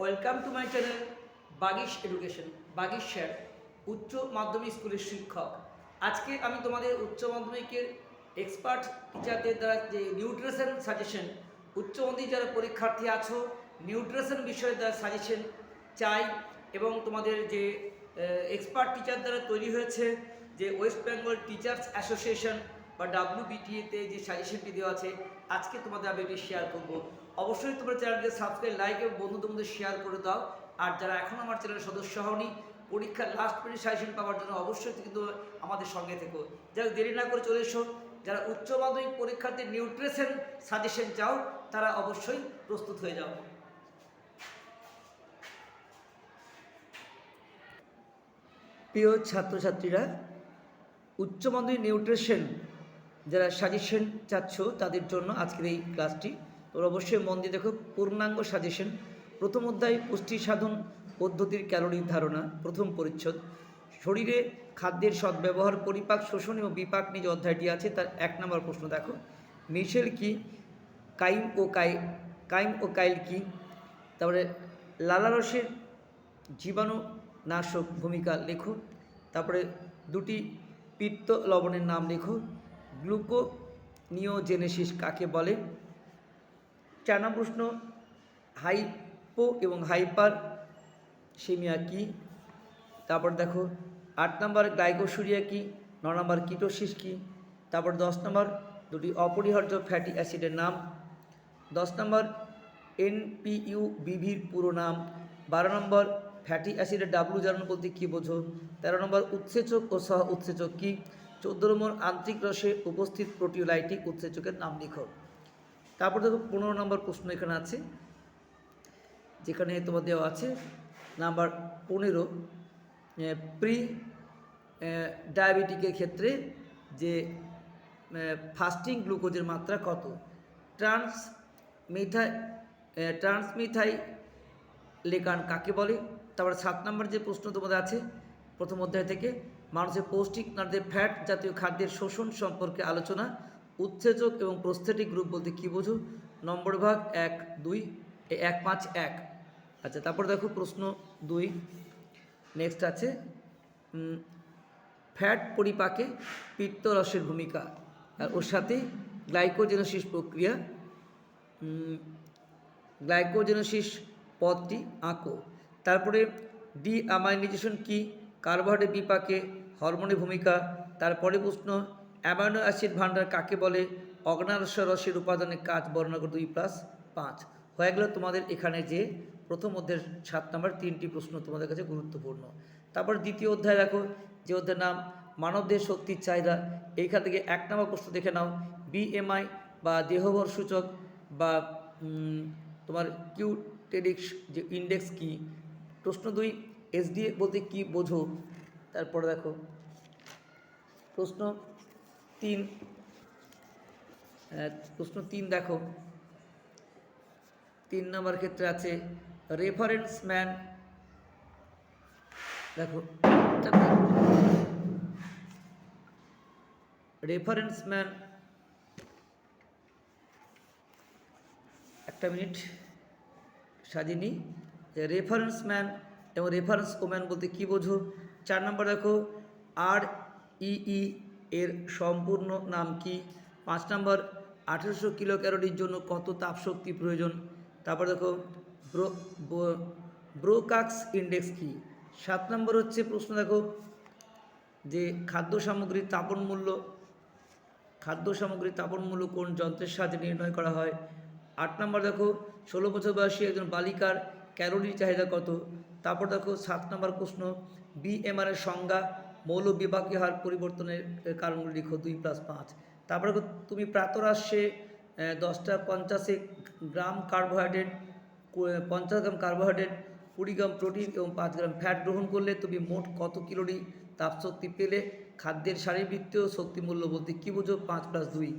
Welcome to my channel Bagish education, Bagish sir, উচ্চ মাধ্যমিক স্কুলের শিক্ষক। আজকে আমি তোমাদের উচ্চ মাধ্যমিকের এক্সপার্ট টিচারদের দ্বারা যে নিউট্রিশন সাজেশন উচ্চ মাধ্যমিক যারা পরীক্ষার্থী আছো নিউট্রিশন বিষয়ে দ্বারা সাজেশন চাই এবং তোমাদের যে এক্সপার্ট টিচার দ্বারা তৈরি হয়েছে, যে ওয়েস্ট বেঙ্গল টিচার্স অ্যাসোসিয়েশন বা ডাব্লিউবিটিএতে যে সাজেশনটি দেওয়া আছে, আজকে তোমাদের আমি এটি শেয়ার করব। অবশ্যই তোমরা চ্যানেলকে সাবস্ক্রাইব লাইক এবং বন্ধুদের মধ্যে শেয়ার করে দাও। আর যারা এখন আমার চ্যানেলের সদস্য হওনি, পরীক্ষার লাস্ট মিনিট সাজেশন পাওয়ার জন্য অবশ্যই কিন্তু আমাদের সঙ্গে থেকো। যারা দেরি না করে চলে এসো। যারা উচ্চ মাধ্যমিক পরীক্ষার্থীর নিউট্রিশন সাজেশন চাও, তারা অবশ্যই প্রস্তুত হয়ে যাও। প্রিয় ছাত্রছাত্রীরা, উচ্চ মাধ্যমিক নিউট্রিশন যারা সাজেশন চাচ্ছ, তাদের জন্য আজকের এই ক্লাসটি তোমরা অবশ্যই মন দিয়ে দেখো, পূর্ণাঙ্গ সাজেশন প্রথম অধ্যায়, পুষ্টি সাধন পদ্ধতির ক্যালোরির ধারণা, প্রথম পরিচ্ছদ। শরীরে খাদ্যের সদ্ব্যবহার, পরিপাক, শোষণ এবং বিপাক নিয়ে যে অধ্যায়টি আছে, তার এক নম্বর প্রশ্ন দেখো। মিশেল কি? কাইম ও কাই কাইম ও কাইল কি? তারপরে, লালারসের জীবাণু নাশক ভূমিকা লেখো। তারপরে, দুটি পিত্ত লবণের নাম লেখো। গ্লুকোনিওজেনেসিস কাকে বলে? চার প্রশ্ন হাইপো এবং হাইপার সেমিয়া কি? তারপর দেখো, আট নম্বর গ্লাইকোসুরিয়া কি? ন নম্বর কিটোসিস কি? তারপর দশ নম্বর দুটি অপরিহার্য ফ্যাটি অ্যাসিডের নাম। দশ নম্বর এনপিইউ বিভির পুরো নাম। বারো নম্বর ফ্যাটি অ্যাসিডের ডাব্লু জারণ বলতে কী বোঝো? তেরো নম্বর উৎসেচক ও সহ উৎসেচক কী? চোদ্দ নম্বর আন্তরিক রসে উপস্থিত প্রোটিওলাইটিক উৎসেচকের নাম লিখো। তারপর দেখো পনেরো নম্বর প্রশ্ন এখানে আছে, যেখানে তোমার দেওয়া আছে নাম্বার পনেরো প্রি ডায়াবেটিকের ক্ষেত্রে যে ফাস্টিং গ্লুকোজের মাত্রা কত? ট্রান্স মিথাই ট্রান্সমিথাই লেকান কাকে বলে? তারপরে সাত নম্বর যে প্রশ্ন তোমাদের আছে, প্রথম অধ্যায় থেকে, মানুষের পৌষ্টিক নারদের ফ্যাট জাতীয় খাদ্যের শোষণ সম্পর্কে আলোচনা উৎসেচক এবং প্রস্থেটিক গ্রুপ বলতে কী বোঝো? নম্বর ভাগ এক, দুই এক, পাঁচ, এক। আচ্ছা তারপর দেখো প্রশ্ন দুই। নেক্সট আছে ফ্যাট পরিপাকে পিত্তরসের ভূমিকা আর ওর সাথে গ্লাইকোজেনোসিস প্রক্রিয়া গ্লাইকোজেনোসিস পদটি আঁকো। তারপরে ডি অ্যামাইনাইজেশন কি? কার্বোহাইড্রেট বিপাকে হরমোনের ভূমিকা। তারপরে প্রশ্ন অ্যামাইনো অ্যাসিড ভাণ্ডার কাকে বলে? অগ্নারস রসের উপাদানের কাজ বর্ণনা করে দুই প্লাস পাঁচ। হয়ে গেল তোমাদের এখানে যে প্রথম অধ্যায়ের সাত নম্বর তিনটি প্রশ্ন তোমাদের কাছে গুরুত্বপূর্ণ। তারপর দ্বিতীয় অধ্যায় দেখো, যে অধ্যায়ের নাম মানবদের শক্তির চাহিদা। এইখান থেকে এক নম্বর প্রশ্ন দেখে নাও। বিএমআই বা দেহভর সূচক বা তোমার কিউটেডিক্স যে ইন্ডেক্স কি? প্রশ্ন দুই এসডিএ বলতে কি বোঝো? তারপরে দেখো, প্রশ্ন তিন প্রশ্ন তিন দেখো। তিন নম্বর ক্ষেত্রে আছে রেফারেন্স ম্যান দেখো রেফারেন্স ম্যান একটা মিনিট সাজিনি যে রেফারেন্স ম্যান এবং রেফারেন্স ওম্যান বলতে কী বোঝো? চার নম্বর দেখো আর ইই এর সম্পূর্ণ নাম কি? পাঁচ নম্বর, আঠেরোশো কিলো ক্যালোরির জন্য কত তাপশক্তি প্রয়োজন? তারপর দেখো, ব্রো, ব্রো- ব্রোকাক্স ইন্ডেক্স কি? সাত নম্বর হচ্ছে প্রশ্ন দেখো, যে খাদ্য সামগ্রীর তাপন মূল্য, খাদ্য সামগ্রীর তাপন মূল্য কোন যন্ত্রের সাহায্যে নির্ণয় করা হয়? আট নম্বর দেখো, ষোলো বছর বয়সী একজন বালিকার ক্যালোরি চাহিদা কত? তারপর দেখো, সাত নম্বর প্রশ্ন, বিএমআর এর সংজ্ঞা মৌল বিপাকীয় হার পরিবর্তনের কারণগুলি লিখো, দুই প্লাস পাঁচ। তারপরে তুমি প্রাতরাশে দশটা পঞ্চাশে গ্রাম কার্বোহাইড্রেট পঞ্চাশ গ্রাম কার্বোহাইড্রেট কুড়ি গ্রাম প্রোটিন এবং পাঁচ গ্রাম ফ্যাট গ্রহণ করলে তুমি মোট কত ক্যালোরি তাপশক্তি পেলে? খাদ্যের শারীরবৃত্তীয় শক্তি মূল্য বলতে কী বুঝো? পাঁচ প্লাস দুই।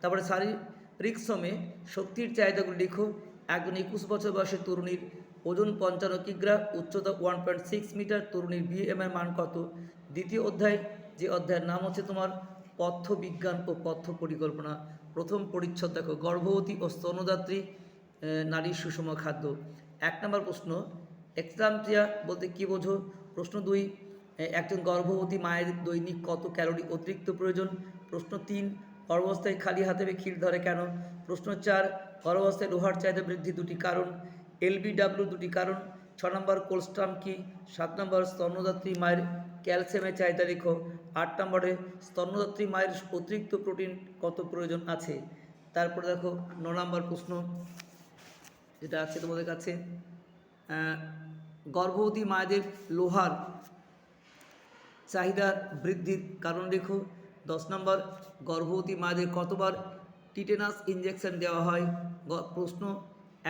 তারপরে শারীরিক শ্রমে শক্তির চাহিদাগুলো লিখো। একজন একুশ বছর বয়সের তরুণীর ওজন পঞ্চান্ন কিগ্রা, উচ্চতা ওয়ান পয়েন্ট সিক্স মিটার তরুণীর বিএমআই মান কত? দ্বিতীয় অধ্যায়, যে অধ্যায়ের নাম হচ্ছে তোমার পথ্য বিজ্ঞান ও পথ্য পরিকল্পনা প্রথম পরিচ্ছদ দেখো, গর্ভবতী ও স্তনদাত্রী নারীর সুষম খাদ্য। এক নম্বর প্রশ্ন এক্সামটিয়া বলতে কী বোঝো? প্রশ্ন দুই একজন গর্ভবতী মায়ের দৈনিক কত ক্যালোরি অতিরিক্ত প্রয়োজন? প্রশ্ন তিন, গর্ভাবস্থায় খালি হাতে ক্ষীর ধরে কেন? প্রশ্ন চার, গর্ভাবস্থায় লোহার চাহিদা বৃদ্ধি দুটি কারণ এলবিডাব্লিউ দুটি কারণ, ছ নম্বর কোলস্ট্রাম কি? সাত নম্বর স্তন্যদাত্রী মায়ের ক্যালসিয়ামের চাহিদা লেখো আট নম্বরে স্তন্যদাত্রী মায়ের অতিরিক্ত প্রোটিন কত প্রয়োজন আছে? তারপরে দেখো ন নম্বর প্রশ্ন যেটা আছে তোমাদের কাছে। গর্ভবতী মায়েদের লোহার চাহিদা বৃদ্ধির কারণ লেখো দশ নম্বর, গর্ভবতী মায়েদের কতবার টিটেনাস ইঞ্জেকশন দেওয়া হয়? প্রশ্ন,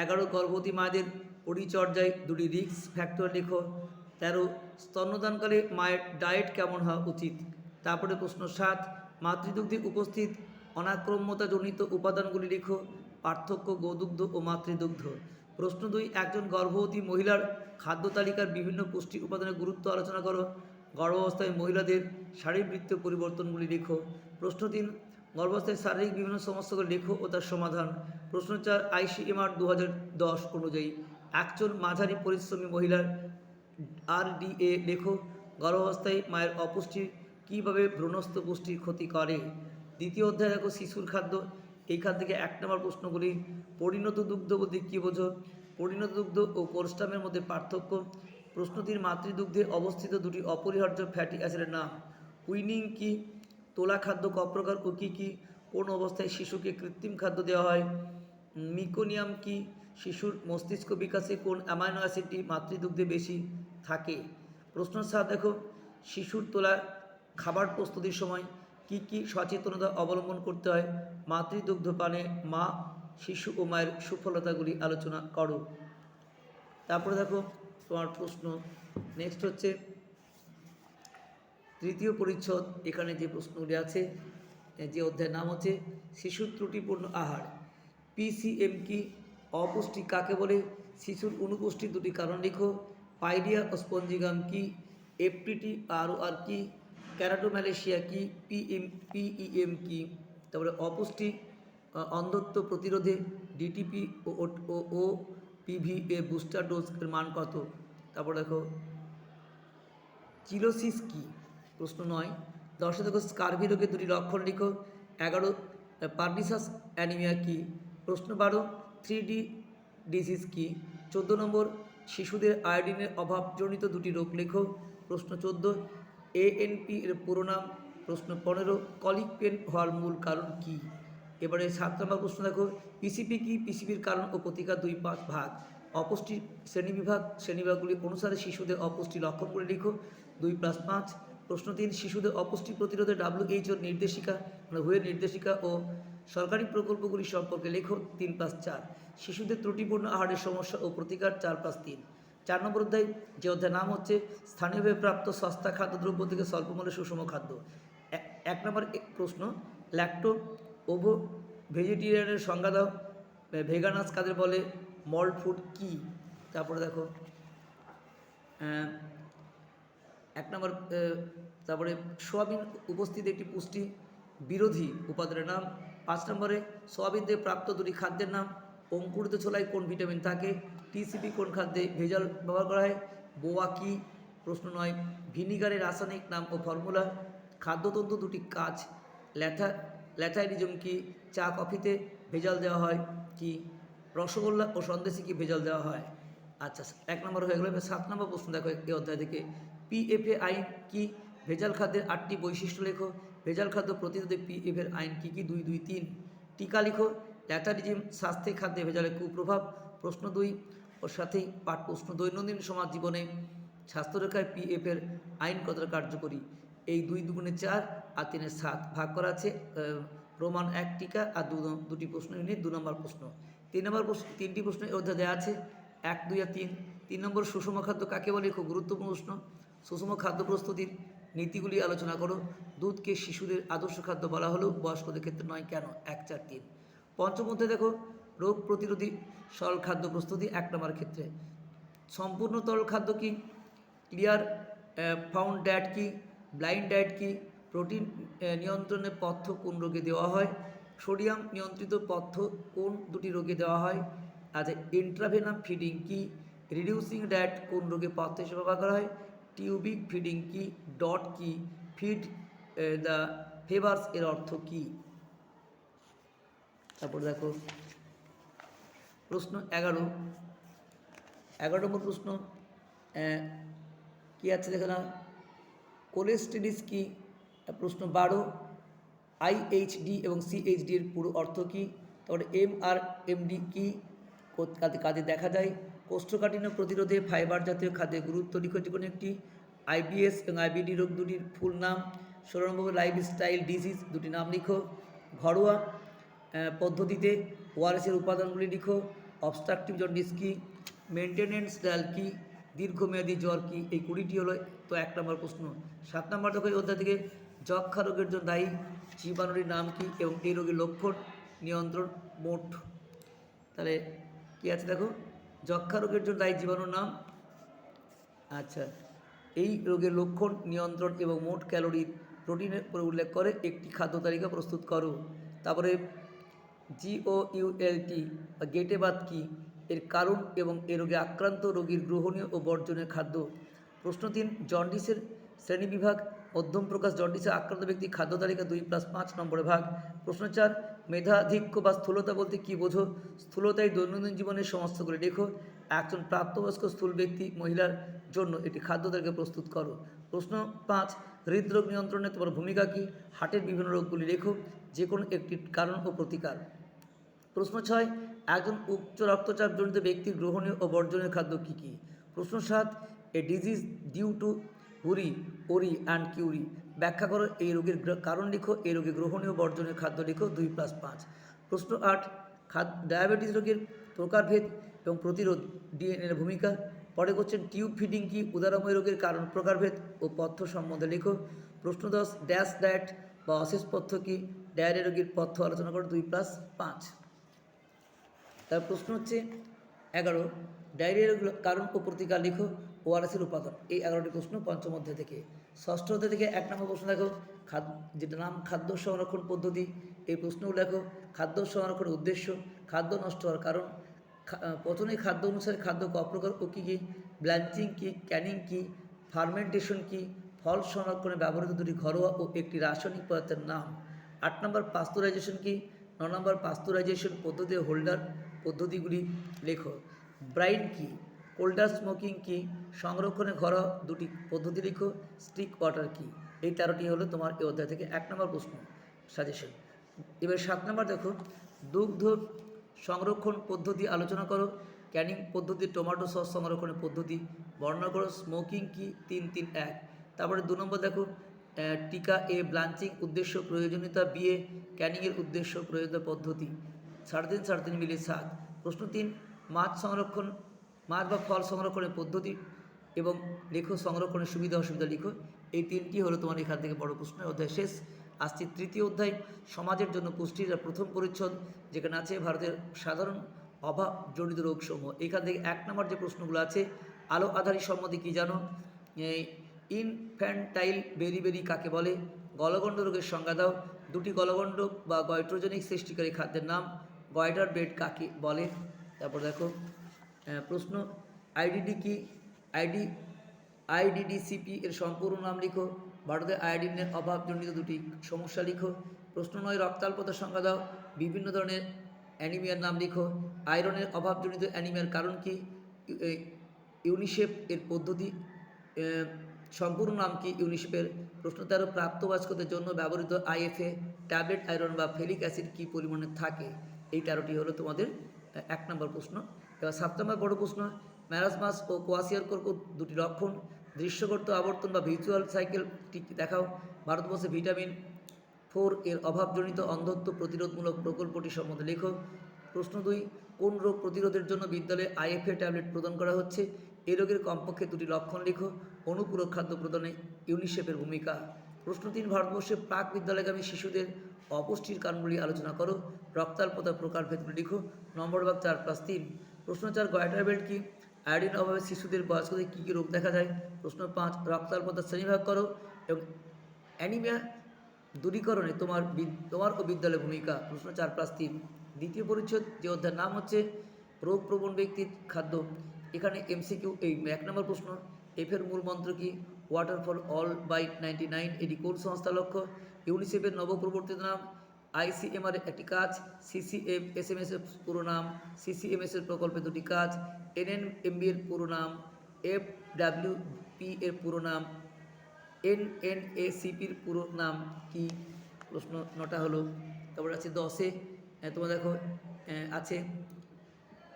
এগারো গর্ভবতী মায়েদের পরিচর্যায় দুটি রিস্ক ফ্যাক্টর লেখো তেরো স্তন্যদানকালে মায়ের ডায়েট কেমন হওয়া উচিত? তারপরে প্রশ্ন সাত, মাতৃদুগ্ধে উপস্থিত অনাক্রম্যতাজনিত উপাদানগুলি লেখো, পার্থক্য, গোদুগ্ধ ও মাতৃদুগ্ধ। প্রশ্ন দুই, একজন গর্ভবতী মহিলার খাদ্য তালিকার বিভিন্ন পুষ্টি উপাদানের গুরুত্ব আলোচনা করো। গর্ভাবস্থায় মহিলাদের শারীরবৃত্তীয় পরিবর্তনগুলি লেখো। প্রশ্ন তিন, গর্ভাবস্থায় শারীরিক বিভিন্ন সমস্যাগুলি লেখো ও তার সমাধান। প্রশ্ন চার, আইসিএমআর দু হাজার দশ অনুযায়ী একজন মাঝারি পরিশ্রমী মহিলার আরডিএ লেখো, গর্ভাবস্থায় মায়ের অপুষ্টি, কীভাবে ভ্রূণস্থ পুষ্টির ক্ষতি করে? দ্বিতীয় অধ্যায় দেখো, শিশুর খাদ্য। এইখান থেকে এক নম্বর প্রশ্নগুলি। পরিণত দুগ্ধ বলতে কী বোঝো? পরিণত দুগ্ধ ও কোলস্টামের মধ্যে পার্থক্য। প্রশ্নটির মাতৃদুগ্ধে অবস্থিত দুটি অপরিহার্য ফ্যাটি অ্যাসিডের নাম। উইনিং কি? তোলা খাদ্য ক প্রকার ও কী কী? কোন অবস্থায় শিশুকে কৃত্রিম খাদ্য দেওয়া হয়? মিকোনিয়াম কি? শিশুর মস্তিষ্ক বিকাশে কোন অ্যামাইনো অ্যাসিডটি মাতৃদুগ্ধে বেশি? থাকে। প্রশ্ন সাত দেখো, শিশুর তোলা খাবার প্রস্তুতির সময় কি কি সচেতনতা অবলম্বন করতে হয়? মাতৃদুগ্ধ পানে মা, শিশু ও মায়ের সুফলতাগুলি আলোচনা করো। তারপরে দেখো, তোমার প্রশ্ন। নেক্সট হচ্ছে, তৃতীয় পরিচ্ছদ, এখানে যে প্রশ্নগুলি আছে যে অধ্যায়ের নাম হচ্ছে, শিশুর ত্রুটিপূর্ণ আহার। পিসিএম কি? অপুষ্টি কাকে বলে? শিশুর অনুপুষ্টির দুটি কারণ লিখো। পাইরিয়া ও স্পঞ্জিগাম কি, এফটিটি আর আর কি, ক্যারাটোম্যালেশিয়া কি, পিএম, পিইএম কি? তারপরে অপুষ্টি অন্ধত্ব প্রতিরোধে, ডিটিপি ও ও- পিভি এ বুস্টার ডোজের মান কত? তারপর দেখো, চিলোসিস কি? প্রশ্ন নয়। দশে দেখো স্কার্ভি রোগের দুটি লক্ষণ লিখো। এগারো পার্নিসাস অ্যানিমিয়া কি? প্রশ্ন বারো থ্রি ডি ডিজিজ কি? চোদ্দ নম্বর শিশুদের আয়োডিনের অভাবজনিত দুটি রোগ লেখো প্রশ্ন চোদ্দ, এএনপি এর পুরো নাম, প্রশ্ন পনেরো, কলিক পেন হওয়ার মূল কারণ কি? এবারে সাত নম্বর প্রশ্ন দেখো, পিসিপি কি পিসিপির কারণ ও প্রতিকার দুই পাঁচ ভাগ? অপুষ্টি শ্রেণীবিভাগ, শ্রেণীবিভাগগুলি অনুসারে শিশুদের অপুষ্টি লক্ষণ করে লিখো, দুই প্লাস পাঁচ। প্রশ্ন তিন, শিশুদের অপুষ্টি প্রতিরোধে ডাব্লিউএইচওর নির্দেশিকা মানে হুয়ের নির্দেশিকা ও সরকারি প্রকল্পগুলি সম্পর্কে লেখো তিন পাঁচ চার। শিশুদের ত্রুটিপূর্ণ আহারের সমস্যা ও প্রতিকার চার পাঁচ তিন। চার নম্বর অধ্যায়, যে অধ্যায় নাম হচ্ছে স্থানীয়ভাবে প্রাপ্ত সস্তা খাদ্যদ্রব্য থেকে স্বল্পমূল্যে সুষম খাদ্য। এক নম্বর প্রশ্ন, ল্যাক্টো ওভো ভেজিটেরিয়ানের সংজ্ঞা দাও। ভেগানাস কাদের বলে? মল্ট ফুড কি? তারপরে দেখো এক নম্বর তারপরে, সোয়াবিন উপস্থিত একটি পুষ্টি বিরোধী উপাদানের নাম পাঁচ নম্বরে সোয়াবিন দিয়ে প্রাপ্ত দুটি খাদ্যের নাম, অঙ্কুরিত ছোলায় কোন ভিটামিন থাকে, টিসিপি কোন খাদ্যে ভেজাল ব্যবহার করা হয়, বোয়া কি? প্রশ্ন নয়। ভিনিগারের রাসায়নিক নাম ও ফর্মুলা, খাদ্যতন্ত্র দুটি কাজ, ল্যাথা ল্যাথাইরিজম কি? চা কফিতে ভেজাল দেওয়া হয় কি? রসগোল্লা ও সন্দেশে কি ভেজাল দেওয়া হয়? আচ্ছা এক নম্বর হয়ে গেল। সাত নম্বর প্রশ্ন দেখো এই অধ্যায় থেকে। পিএফএ আইন কি? ভেজাল খাদ্যের আটটি বৈশিষ্ট্য লেখো। ভেজাল খাদ্য প্রতিরোধে পিএফের আইন কী কী? দুই দুই, তিন। টিকা লিখো। ল্যাথারিজিম স্বাস্থ্যে খাদ্যে ভেজালের কুপ্রভাব প্রশ্ন দুই ওর সাথেই পাঠ প্রশ্ন দৈনন্দিন সমাজ জীবনে স্বাস্থ্যরেখায় পিএফের আইন কতটা কার্যকরী? এই দুই দুগুণে চার আর তিনের সাত। ভাগ করা আছে প্রমাণ এক টিকা আর দুটি প্রশ্ন নিয়ে দু নম্বর প্রশ্ন। তিন নম্বর প্রশ্ন, তিনটি প্রশ্ন অধ্যায় দেওয়া আছে, এক, দুই আর তিন। তিন নম্বর সুষম খাদ্য কাকে বলে? খুব গুরুত্বপূর্ণ প্রশ্ন। সুষম খাদ্য প্রস্তুতির নীতিগুলি আলোচনা করো। দুধকে শিশুদের আদর্শ খাদ্য বলা হলেও বয়স্কদের ক্ষেত্রে নয়, কেন? এক চার তিন। পঞ্চম অধ্যায় দেখো, রোগ প্রতিরোধী সরল খাদ্য প্রস্তুতি, এক নম্বর ক্ষেত্রে। সম্পূর্ণ তরল খাদ্য কি? ক্লিয়ার ফাউন্ড ডায়েট কি? ব্লাইন্ড ডায়েট কি? প্রোটিন নিয়ন্ত্রণের পথ্য কোন রোগে দেওয়া হয়? সোডিয়াম নিয়ন্ত্রিত পথ্য কোন দুটি রোগে দেওয়া হয়? আচ্ছা ইন্ট্রাভেনাম ফিডিং কি? রিডিউসিং ডায়েট কোন রোগে পথ্য হিসেবে ব্যবহার করা হয়? টিউবিক ফিডিং কি? ডট কি? ফিড দ্য ফেভার্স এর অর্থ কি? তারপর দেখো, প্রশ্ন এগারো। এগারো নম্বর প্রশ্ন কি আছে দেখো না কোলেস্টেরিস কি? প্রশ্ন বারো। আইএইচডি এবং সিএইচডি এর পুরো অর্থ কী? তারপরে এম আর এমডি কী? কাজে দেখা যায়। কোষ্ঠকাঠিন্য প্রতিরোধে ফাইবার জাতীয় খাদ্যের গুরুত্ব লিখো কোনো একটি আইবিএস এবং আইবিডি রোগ দুটির ফুল নাম ষোলো নম্বর লাইফস্টাইল ডিজিজ দুটি নাম লিখো। ঘরোয়া পদ্ধতিতে ওয়ারেসের উপাদানগুলি লিখো। অবস্ট্রাকটিভ জন্ডিস কী? মেনটেনেন্স ডায়াল কী? দীর্ঘমেয়াদী জ্বর কী? এই কুড়িটি হলো তো এক নম্বর প্রশ্ন। সাত নম্বর দেখো অধ্যায় থেকে যক্ষা রোগের জন্য দায়ী জীবাণুটির নাম কী এবং এই রোগের লক্ষণ নিয়ন্ত্রণ মোট? তাহলে কী আছে দেখো? যক্ষা রোগের জন্য দায়ী জীবাণুর নাম? আচ্ছা এই রোগের লক্ষণ, নিয়ন্ত্রণ এবং মোট ক্যালোরির প্রোটিনের উপরে উল্লেখ করে একটি খাদ্য তালিকা প্রস্তুত করো। তারপরে জিও ইউএলটি বা গেটে বাত কি? এর কারণ এবং এ রোগে আক্রান্ত রোগীর গ্রহণীয় ও বর্জনীয় খাদ্য। প্রশ্ন তিন, জন্ডিসের শ্রেণীবিভাগ, মধ্যম প্রকাশ জন্ডিসে আক্রান্ত ব্যক্তি খাদ্য তালিকা দুই প্লাস পাঁচ নম্বরে ভাগ। প্রশ্ন চার মেধাধিক্য বা স্থূলতা বলতে কী বোঝো? স্থূলতাই দৈনন্দিন জীবনের সমস্তগুলি লেখো একজন প্রাপ্তবয়স্ক স্থূল ব্যক্তি, মহিলার জন্য একটি খাদ্য তালিকা প্রস্তুত করো। প্রশ্ন পাঁচ, হৃদরোগ নিয়ন্ত্রণে তোমার ভূমিকা কী? হার্টের বিভিন্ন রোগগুলি লেখো যে কোনো একটি কারণ ও প্রতিকার। প্রশ্ন ছয়, একজন উচ্চ রক্তচাপ জনিত ব্যক্তির গ্রহণীয় ও বর্জনীয় খাদ্য কী কী? প্রশ্ন সাত, a disease due to hurry worry and curry. ব্যাখ্যা করো এই রোগের কারণ লিখো, এই রোগে গ্রহণীয় বর্জনীয় খাদ্য লিখো, দুই প্লাস পাঁচ। প্রশ্ন আট, খাদ ডায়াবেটিস রোগের প্রকারভেদ এবং প্রতিরোধ ডিএনএর ভূমিকা। পরে করছেন টিউব ফিডিং কি উদারময় রোগের কারণ প্রকারভেদ ও পথ্য সম্বন্ধে লেখো। প্রশ্ন দশ ড্যাশ ডায়েট বা অশেষ পথ্য কি? ডায়রিয়া রোগীর পথ্য আলোচনা করো, দুই প্লাস পাঁচ। তার প্রশ্ন হচ্ছে, এগারো ডায়রিয়ার কারণ ও প্রতিকার লিখো। ওআরএসের উপাদান, এই এগারোটি প্রশ্ন পঞ্চম অধ্যায় থেকে। ষষ্ঠ অধ্যায় থেকে এক নম্বর প্রশ্ন দেখো খাদ্য যেটা নাম খাদ্য সংরক্ষণ পদ্ধতি, এই প্রশ্নগুলো দেখো খাদ্য সংরক্ষণের উদ্দেশ্য, খাদ্য নষ্ট হওয়ার কারণ প্রথমে খাদ্য অনুসারে খাদ্য কপ্রকার ও কী কী ব্ল্যাঞ্চিং কী, ক্যানিং কী, ফার্মেন্টেশন কী, ফল সংরক্ষণে ব্যবহৃত দুটি ঘরোয়া ও একটি রাসায়নিক পদার্থের নাম। আট নম্বর পাস্তুরাইজেশন কি, ন নম্বর পাস্তুরাইজেশন পদ্ধতি হোল্ডার পদ্ধতিগুলি লেখো। ব্রাইন কি কোল্ডার স্মোকিং কি? সংরক্ষণে ঘরোয়া দুটি পদ্ধতি লিখো স্টিক ওয়াটার কি? এই তেরোটি হলো তোমার এই অধ্যায় থেকে এক নম্বর প্রশ্ন সাজেশন। এবার সাত নম্বর দেখো। দুগ্ধ সংরক্ষণ পদ্ধতি আলোচনা করো। ক্যানিং পদ্ধতি, টমেটো সস সংরক্ষণের পদ্ধতি, বর্ণনা করো। স্মোকিং কি? তিন তিন, এক। তারপরে দু নম্বর দেখো। টিকা এ ব্লাঞ্চিং উদ্দেশ্য প্রয়োজনীয়তা বিয়ে ক্যানিংয়ের উদ্দেশ্য প্রয়োজনীয়তা পদ্ধতি। সাড়ে তিন সাড়ে তিন মিলিয়ে সাত। প্রশ্ন তিন, মাছ সংরক্ষণ মাছ বা ফল সংরক্ষণের পদ্ধতি এবং লেখো সংরক্ষণের সুবিধা অসুবিধা লিখো। এই তিনটি হলো তোমার এখান থেকে বড় প্রশ্ন অধ্যায় শেষ। আসছে তৃতীয় অধ্যায়, সমাজের জন্য পুষ্টির প্রথম পরিচ্ছদ, যেখানে আছে ভারতের সাধারণ অভাব জনিত রোগসমূহ। এখান থেকে এক নম্বর যে প্রশ্নগুলো আছে, আলো আধারী সম্বন্ধে কী জানো? ইনফ্যান্টাইল বেরিবেরি কাকে বলে? গলগণ্ড রোগের সংজ্ঞা দাও। দুটি গলগণ্ড বা গয়ট্রোজেনিক সৃষ্টিকারী খাদ্যের নাম গয়টার বেড কাকে বলে? তারপর দেখো প্রশ্ন আইডিডি কি? আইডি আইডিডিসিপি এর সম্পূর্ণ নাম লিখো। ভারতে আয়োডিনের অভাবজনিত দুটি সমস্যা লিখো। প্রশ্ন নয় রক্তাল্পতার সংজ্ঞা দাও। বিভিন্ন ধরনের অ্যানিমিয়ার নাম লিখো। আয়রনের অভাবজনিত অ্যানিমিয়ার কারণ কি? ইউনিসেফ এর পদ্ধতি সম্পূর্ণ নাম কি ইউনিসেফের? প্রশ্ন তেরো, প্রাপ্তবয়স্কদের জন্য ব্যবহৃত আইএফএ ট্যাবলেট, আয়রন বা ফেলিক অ্যাসিড কী পরিমাণে থাকে? এই তেরোটি হলো তোমাদের এক নম্বর প্রশ্ন। এবার সাত নম্বর বড় প্রশ্ন ম্যারাসমাস ও কোয়াসিয়ার কর্কট দুটি লক্ষণ দৃশ্যগত আবর্তন বা ভিজুয়াল সাইকেলটি দেখাও? ভারতবর্ষে ভিটামিন ফোর এর অভাবজনিত অন্ধত্ব প্রতিরোধমূলক প্রকল্পটি সম্বন্ধে লেখো। প্রশ্ন দুই, কোন রোগ প্রতিরোধের জন্য বিদ্যালয়ে আইএফএ ট্যাবলেট প্রদান করা হচ্ছে? এই রোগের কমপক্ষে দুটি লক্ষণ লেখো। অনুপূরক খাদ্য প্রদানে ইউনিসেফের ভূমিকা। প্রশ্ন তিন, ভারতবর্ষে প্রাক বিদ্যালয়গামী শিশুদের অপুষ্টির কারণগুলি আলোচনা করো। রক্তাল্পতার প্রকারভেদগুলি লিখো। নম্বর ভাগ চার প্লাস তিন। প্রশ্ন চার গয়টার বেল্ট কি? আয়োডিন অভাবে শিশুদের বয়স্কদের কী কী রোগ দেখা যায় প্রশ্ন পাঁচ রক্তাল্পতার শ্রেণীভাগ করো এবং অ্যানিমিয়া দূরীকরণে তোমার তোমার ও বিদ্যালয়ের ভূমিকা। প্রশ্ন চার প্লাস তিন। দ্বিতীয় পরিচ্ছদ যে অধ্যায়ের নাম হচ্ছে রোগ প্রবণ ব্যক্তির খাদ্য। এখানে এমসিকিউ এই এক নম্বর প্রশ্ন। এফের মূল মন্ত্র কি? Water for all by ninety nine এটি কোন সংস্থা লক্ষ্য? ইউনিসেফের নবপ্রবর্তিত নাম আইসিএমআর একটি কাজ সিসিএম এস এম এস এর পুরো নাম সিসিএমএস এর প্রকল্পে দুটি কাজ এনএনএমবি এর পুরো নাম এফ ডাব্লিউ পি এর পুরো নাম এন এন এ সিপির পুরো নাম কি? প্রশ্ন নটা হলো। তারপর আছে দশে। আহ, তোমরা দেখো আহ, আছে।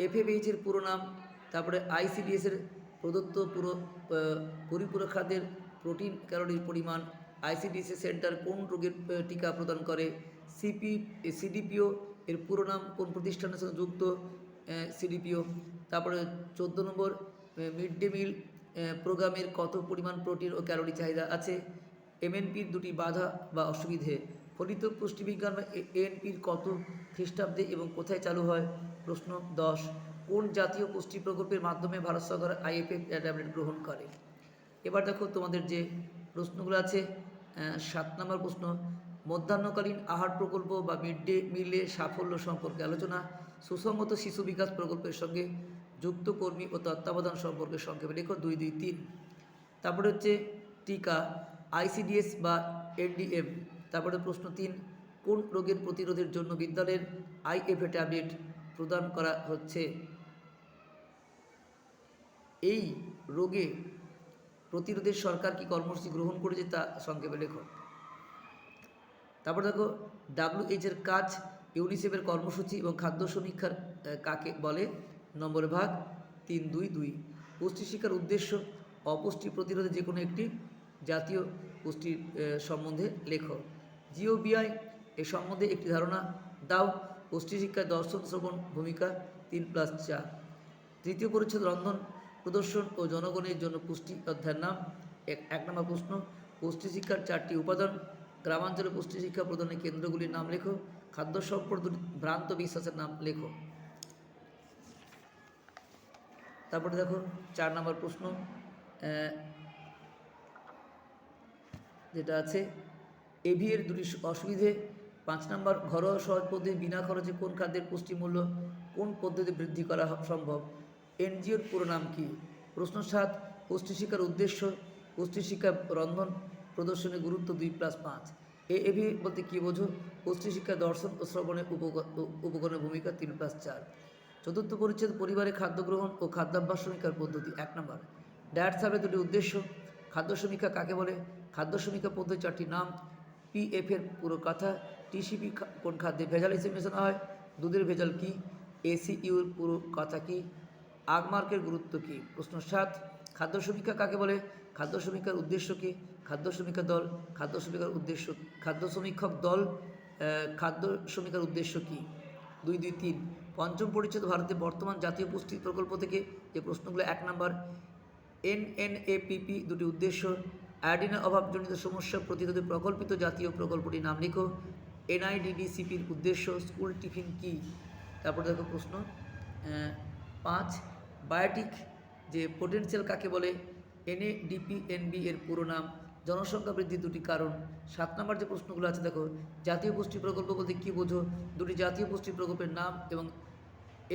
এফএবিএইচ এর পুরো নাম তারপরে আইসিডিএস এর প্রদত্ত পুরো পরিপূরক খাদ্যের প্রোটিন ক্যালোরির পরিমাণ আইসিডিএস সেন্টার কোন রোগের টিকা প্রদান করে? সিপি সিডিপিও এর পুরো নাম কোন প্রতিষ্ঠানের সঙ্গে যুক্ত? সিডিপিও তারপরে চোদ্দ নম্বর মিড ডে মিল প্রোগ্রামের কত পরিমাণ প্রোটিন ও ক্যালোরি চাহিদা আছে? এমএনপির দুটি বাধা বা অসুবিধে। ফলিত পুষ্টিবিজ্ঞান বা এএনপির কত খ্রিস্টাব্দে এবং কোথায় চালু হয়? প্রশ্ন দশ। কোন জাতীয় পুষ্টি প্রকল্পের মাধ্যমে ভারত সরকার আইএফএ ট্যাবলেট গ্রহণ করে? এবার দেখো তোমাদের যে প্রশ্নগুলো আছে। সাত নম্বর প্রশ্ন। মধ্যাহ্নকালীন আহার প্রকল্প বা মিড ডে মিলের সাফল্য সম্পর্কে আলোচনা সুসংগত শিশু বিকাশ প্রকল্পের সঙ্গে যুক্ত কর্মী ও তত্ত্বাবধান সম্পর্কে সংক্ষেপে লেখো, দুই দুই, তিন। তারপরে হচ্ছে টিকা, আইসিডিএস বা এনডিএম তারপরে প্রশ্ন তিন, কোন রোগের প্রতিরোধের জন্য বিদ্যালয়ের আইএফএ ট্যাবলেট প্রদান করা হচ্ছে? এই রোগে প্রতিরোধের সরকার কি কর্মসূচি গ্রহণ করেছে তা সংক্ষেপে লেখো। তারপর দেখো ডাব্লিউএইচ এর কাজ ইউনিসেফের কর্মসূচি এবং খাদ্য সমীক্ষার কাকে বলে? নম্বর ভাগ, তিন, দুই দুই। পুষ্টি শিক্ষার উদ্দেশ্য, অপুষ্টি প্রতিরোধে যে কোনো একটি জাতীয় পুষ্টির সম্বন্ধে লেখো। জিওবিআই এ সম্বন্ধে একটি ধারণা দাও। পুষ্টি শিক্ষায় দর্শন, শ্রবণ, ভূমিকা, তিন প্লাস চার। তৃতীয় পরিচ্ছেদ, রন্ধন, প্রদর্শন ও জনগণের জন্য পুষ্টি অধ্যায়ের নাম। এক এক নম্বর প্রশ্ন, পুষ্টি শিক্ষার চারটি উপাদান গ্রামাঞ্চলে পুষ্টি শিক্ষা প্রদানের কেন্দ্রগুলির নাম লেখো, খাদ্য সম্পর্ক ভ্রান্ত বিশ্বাসের নাম লেখো। তারপরে দেখো, চার নম্বর প্রশ্ন যেটা আছে এভি এর দুটি অসুবিধে। পাঁচ নম্বর, ঘরোয়া সহজ পদ্ধতি বিনা খরচে কোন খাদ্যের পুষ্টিমূল্য, কোন পদ্ধতি বৃদ্ধি করা সম্ভব? এনজিওর পুরো নাম কি? প্রশ্ন সাত পুষ্টি শিক্ষার উদ্দেশ্য পুষ্টি শিক্ষা রন্ধন প্রদর্শনের গুরুত্ব দুই প্লাস পাঁচ। এ এভি বলতে কী বোঝো? শিক্ষা দর্শন ও শ্রবণের উপক- উপকরণের ভূমিকা তিন প্লাস চার। চতুর্থ পরিচ্ছেদ, পরিবারে খাদ্য গ্রহণ ও খাদ্যাভ্যাস সমীক্ষার পদ্ধতি এক নম্বর। ডায়েট সার্ভে দুটি উদ্দেশ্য। খাদ্য সমীক্ষা কাকে বলে? খাদ্য সমীক্ষা পদ্ধতি চারটি নাম। পিএফ এর পুরো কথা। টিসিপি কোন খাদ্যে ভেজাল হিসেবে মেশানো হয়? দুধের ভেজাল কি? এসিইউর পুরো কথা কী? আগমার্কের গুরুত্ব কী? প্রশ্ন সাত। খাদ্য সমীক্ষা কাকে বলে? খাদ্য সমীক্ষার উদ্দেশ্য কি? খাদ্য সমীক্ষা দল, খাদ্য সমীক্ষার উদ্দেশ্য, খাদ্য সমীক্ষক দল খাদ্য সমীক্ষার উদ্দেশ্য কি? দুই দুই, তিন। পঞ্চম পরিচ্ছেদ ভারতের বর্তমান জাতীয় পুষ্টি প্রকল্প থেকে যে প্রশ্নগুলো, এক নম্বর এনএনএপিপি দুটি উদ্দেশ্য আয়োডিনের অভাবজনিত সমস্যা প্রতিরোধে প্রকল্পিত জাতীয় প্রকল্পটির নাম লিখো। এনআইডিডিসিপির উদ্দেশ্য, স্কুল টিফিন কি? তারপর দেখো প্রশ্ন পাঁচ, বায়োটিক যে পোটেনশিয়াল কাকে বলে? এনএডিপিএনবি এর পুরো নাম। জনসংখ্যা বৃদ্ধির দুটি কারণ। সাত নম্বর যে প্রশ্নগুলো আছে, দেখো, জাতীয় পুষ্টি প্রকল্প বলতে কী বোঝো? দুটি জাতীয় পুষ্টি প্রকল্পের নাম এবং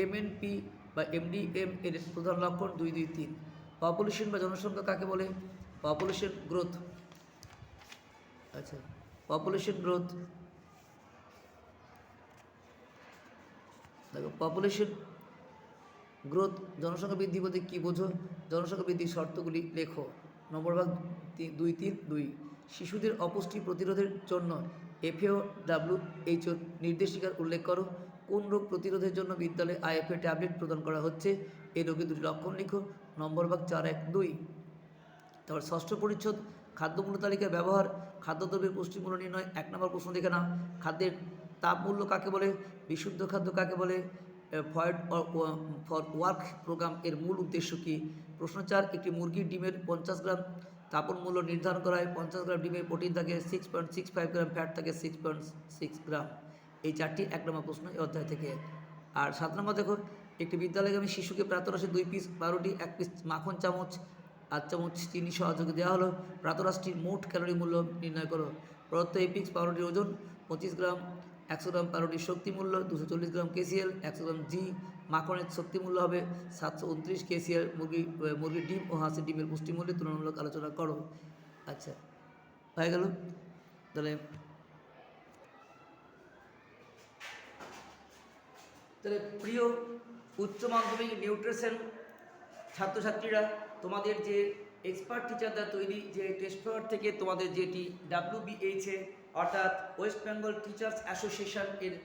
এমএনপি বা এমডিএম এর প্রধান লক্ষণ দুই দুই, তিন। পপুলেশন বা জনসংখ্যা কাকে বলে? পপুলেশন গ্রোথ আচ্ছা পপুলেশন গ্রোথ দেখো পপুলেশন গ্রোথ জনসংখ্যা বৃদ্ধি বলতে কী বোঝো? জনসংখ্যা বৃদ্ধির শর্তগুলি লেখো। নম্বর ভাগ দুই তিন, দুই। শিশুদের অপুষ্টি প্রতিরোধের জন্য এফএও ডাব্লিউ এইচও নির্দেশিকার উল্লেখ করো। কোন রোগ প্রতিরোধের জন্য বিদ্যালয়ে আইএফএ ট্যাবলেট প্রদান করা হচ্ছে? এই রোগের দুটি লক্ষণ লিখো। নম্বর ভাগ চার, এক, দুই। তারপর ষষ্ঠ পরিচ্ছদ, খাদ্যমূল্য তালিকার ব্যবহার। খাদ্যদ্রব্যের পুষ্টিমূল্য নির্ণয়, এক নম্বর প্রশ্ন দেখে নাও। খাদ্যের তাপমূল্য কাকে বলে? বিশুদ্ধ খাদ্য কাকে বলে? ফয়েড ফর ওয়ার্ক প্রোগ্রাম এর মূল উদ্দেশ্য কী? প্রশ্ন চার একটি মুরগির ডিমের পঞ্চাশ গ্রাম তাপন মূল্য নির্ধারণ করা হয়। পঞ্চাশ গ্রাম ডিমের প্রোটিন থাকে six point six five gram fat থাকে সিক্স পয়েন্ট সিক্স গ্রাম। এই চারটি এক নম্বর প্রশ্ন এই অধ্যায় থেকে। আর সাত নম্বর দেখো, একটি বিদ্যালয়গামী শিশুকে প্রাতরাশে দুই পিস বারোটি, এক পিস মাখন চামচ আট চামচ চিনি সহযোগে দেওয়া হলো। প্রাতরাশটির মোট ক্যালোরি মূল্য নির্ণয় করো। প্রদত্ত এই পিক্স পাউরুটির ওজন পঁচিশ গ্রাম একশো গ্রাম পাউরুটির শক্তি মূল্য দুশো চল্লিশ গ্রাম কেসিএল, একশো গ্রাম জি মাখনের শক্তি মূল্য হবে সাতশো উনত্রিশ কেসিয়ার মুরগি মুরগির ডিম ও হাঁসের ডিমের পুষ্টিমূল্যে তুলনামূলক আলোচনা করো। আচ্ছা হয়ে গেল। তাহলে তাহলে প্রিয় উচ্চ মাধ্যমিক নিউট্রিশন ছাত্রছাত্রীরা, তোমাদের যে এক্সপার্ট টিচাররা তৈরি যে টেস্ট পেপার থেকে তোমাদের যেটি ডাব্লিউ বিএইচএ অর্থাৎ ওয়েস্ট বেঙ্গল টিচার্স অ্যাসোসিয়েশন এর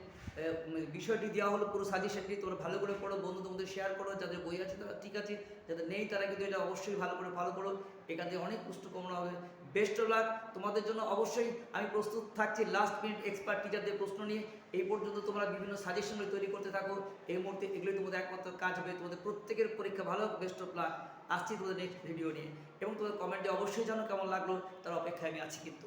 বিষয়টি দেওয়া হলো পুরো সাজেশনটি তোমরা ভালো করে পড়ো, বন্ধু তোমাদের শেয়ার করো, যাদের বই আছে তারা ঠিক আছে, যাদের নেই তারা কিন্তু এটা অবশ্যই ভালো করে ফলো করো। এখান থেকে অনেক পুষ্ট কমানো হবে। বেস্ট লাক তোমাদের জন্য অবশ্যই আমি প্রস্তুত থাকছি লাস্ট মিনিট এক্সপার্ট টিচারদের প্রশ্ন নিয়ে। এই পর্যন্ত তোমরা বিভিন্ন সাজেশন তৈরি করতে থাকো। এই মুহূর্তে এগুলোই তোমাদের একমাত্র কাজ হবে। তোমাদের প্রত্যেকের পরীক্ষা ভালো বেস্ট অফ লাক আসছি তোমাদের নেক্সট ভিডিও নিয়ে। এবং তোমাদের কমেন্টে অবশ্যই জানো কেমন লাগল? তার অপেক্ষায় আমি আছি কিন্তু।